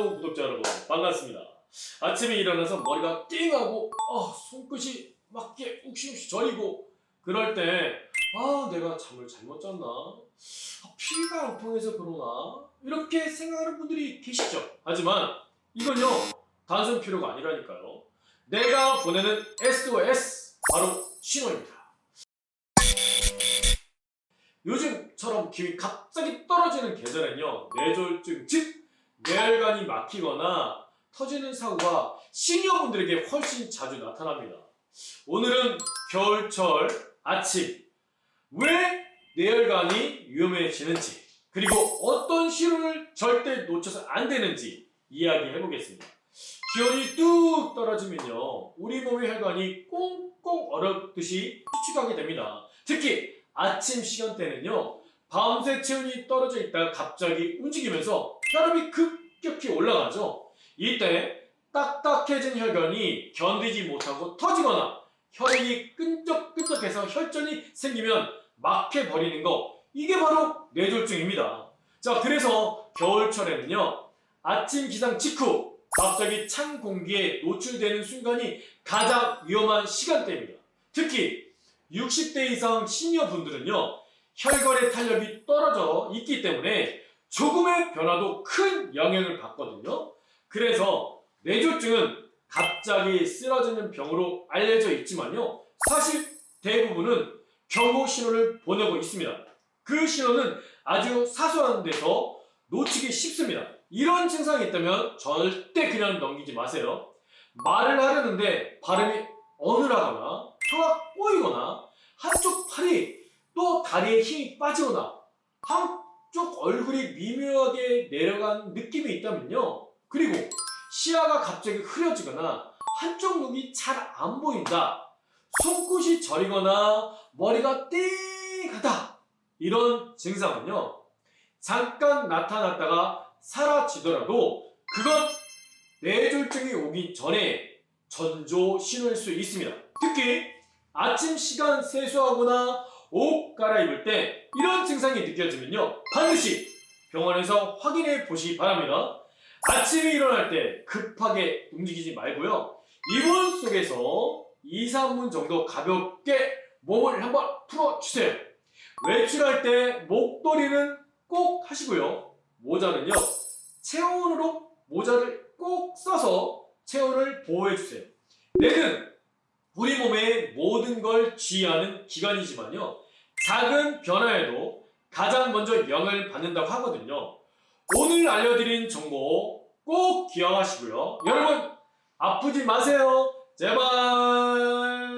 방송 구독자 여러분 반갑습니다. 아침에 일어나서 머리가 띵하고 아 손끝이 막게 욱신욱신 저리고 그럴 때 아 내가 잠을 잘못 잤나 아, 피가 안 통해서 그러나 이렇게 생각하는 분들이 계시죠. 하지만 이건요 단순 피로가 아니라니까요. 내가 보내는 SOS 바로 신호입니다. 요즘처럼 기운이 갑자기 떨어지는 계절엔요 뇌졸중 즉 뇌혈관이 막히거나 터지는 사고가 시니어분들에게 훨씬 자주 나타납니다. 오늘은 겨울철 아침 왜 뇌혈관이 위험해지는지 그리고 어떤 신호를 절대 놓쳐서 안 되는지 이야기해 보겠습니다. 기온이 뚝 떨어지면요 우리 몸의 혈관이 꽁꽁 얼었듯이 수축하게 됩니다. 특히 아침 시간대는요 밤새 체온이 떨어져 있다가 갑자기 움직이면서 혈압이 급격히 올라가죠. 이때 딱딱해진 혈관이 견디지 못하고 터지거나 혈액이 끈적끈적해서 혈전이 생기면 막혀버리는 거 이게 바로 뇌졸중입니다. 자 그래서 겨울철에는요 아침 기상 직후 갑자기 찬 공기에 노출되는 순간이 가장 위험한 시간대입니다. 특히 60대 이상 시니어 분들은요 혈관의 탄력이 떨어져 있기 때문에 조금의 변화도 큰 영향을 받거든요. 그래서 뇌졸중은 갑자기 쓰러지는 병으로 알려져 있지만요. 사실 대부분은 경고 신호를 보내고 있습니다. 그 신호는 아주 사소한 데서 놓치기 쉽습니다. 이런 증상이 있다면 절대 그냥 넘기지 마세요. 말을 하려는데 발음이 어눌하거나 혀가 꼬이거나 한쪽 팔이 또 다리에 힘이 빠지거나 한 쪽 얼굴이 미묘하게 내려간 느낌이 있다면요. 그리고 시야가 갑자기 흐려지거나 한쪽 눈이 잘 안 보인다. 손끝이 저리거나 머리가 띵하다. 이런 증상은요. 잠깐 나타났다가 사라지더라도 그건 뇌졸중이 오기 전에 전조 신호일 수 있습니다. 특히 아침 시간 세수하거나 옷 갈아입을 때 이런 증상이 느껴지면요. 반드시 병원에서 확인해 보시기 바랍니다. 아침에 일어날 때 급하게 움직이지 말고요. 이불 속에서 2, 3분 정도 가볍게 몸을 한번 풀어주세요. 외출할 때 목도리는 꼭 하시고요. 모자는요. 체온으로 모자를 꼭 써서 체온을 보호해주세요. 뇌는 우리 몸의 모든 걸 지휘하는 기관이지만요. 작은 변화에도 가장 먼저 영향을 받는다고 하거든요. 오늘 알려드린 정보 꼭 기억하시고요. 여러분, 아프지 마세요. 제발.